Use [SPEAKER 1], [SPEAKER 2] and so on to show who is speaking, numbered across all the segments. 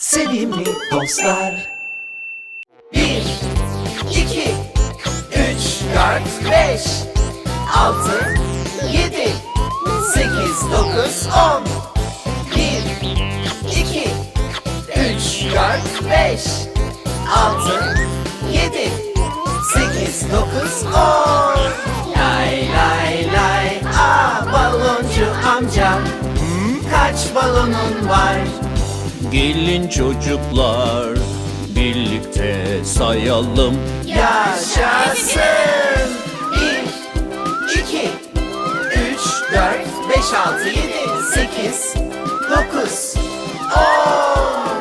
[SPEAKER 1] Sevimli dostlar. Bir, iki, üç, dört, beş Altı, yedi, sekiz, dokuz, on. Bir, iki, üç, dört, beş Altı, yedi, sekiz, dokuz, on. Lay lay lay Aa baloncu amca. Kaç balonun var?
[SPEAKER 2] Gelin çocuklar birlikte sayalım
[SPEAKER 1] Yaşasın! Bir, iki, üç, dört, beş, altı, yedi, sekiz, dokuz, on.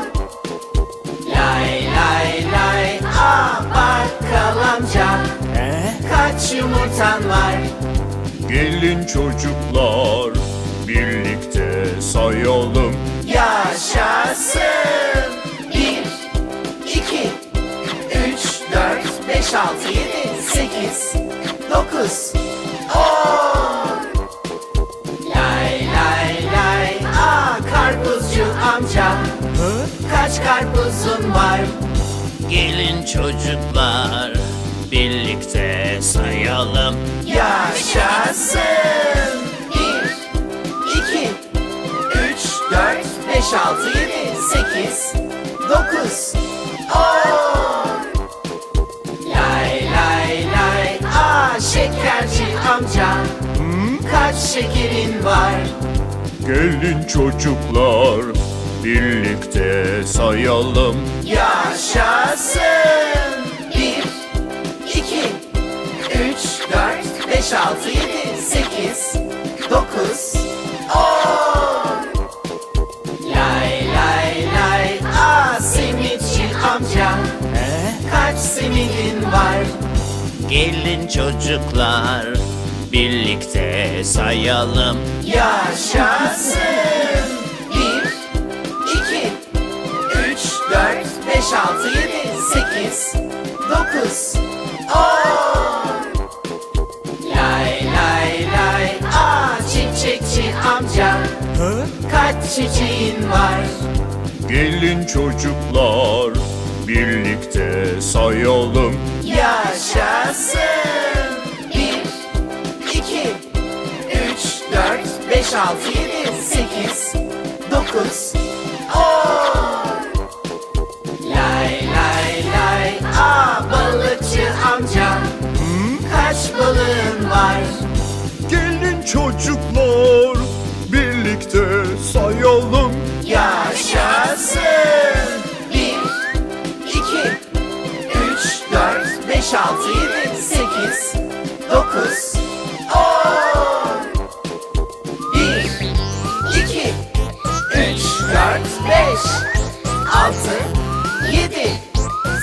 [SPEAKER 1] Lay lay lay, aa bakkal amca. Kaç yumurtan var?
[SPEAKER 2] Gelin çocuklar birlikte sayalım
[SPEAKER 1] Yaşasın! Bir, iki, üç, dört, beş, altı, yedi, sekiz, dokuz, on. Lay lay lay, aa karpuzcu amca. Kaç karpuzun var?
[SPEAKER 2] Gelin çocuklar birlikte sayalım
[SPEAKER 1] Yaşasın! 5, 6, 7, 8, 9, 10 Lay lay lay Aa şekerci amca. Kaç şekerin var?
[SPEAKER 2] Gelin çocuklar birlikte sayalım.
[SPEAKER 1] Yaşasın. 1, 2, 3, 4, 5, 6, 7 amca. Kaç simidin var?
[SPEAKER 2] Gelin çocuklar birlikte sayalım
[SPEAKER 1] Yaşasın! Bir, iki, üç, dört, beş, altı, yedi, sekiz, dokuz, on. Lay lay lay, aa çiçekçi amca. Kaç çiçeğin var?
[SPEAKER 2] Gelin çocuklar birlikte sayalım.
[SPEAKER 1] Yaşasın. 1, 2, 3, 4, 5, 6, 7, 8, 9, beş, altı, yedi,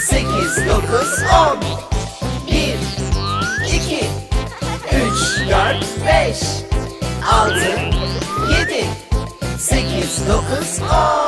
[SPEAKER 1] sekiz, dokuz, on. Bir, iki, üç, dört, beş, altı, yedi, sekiz, dokuz, on.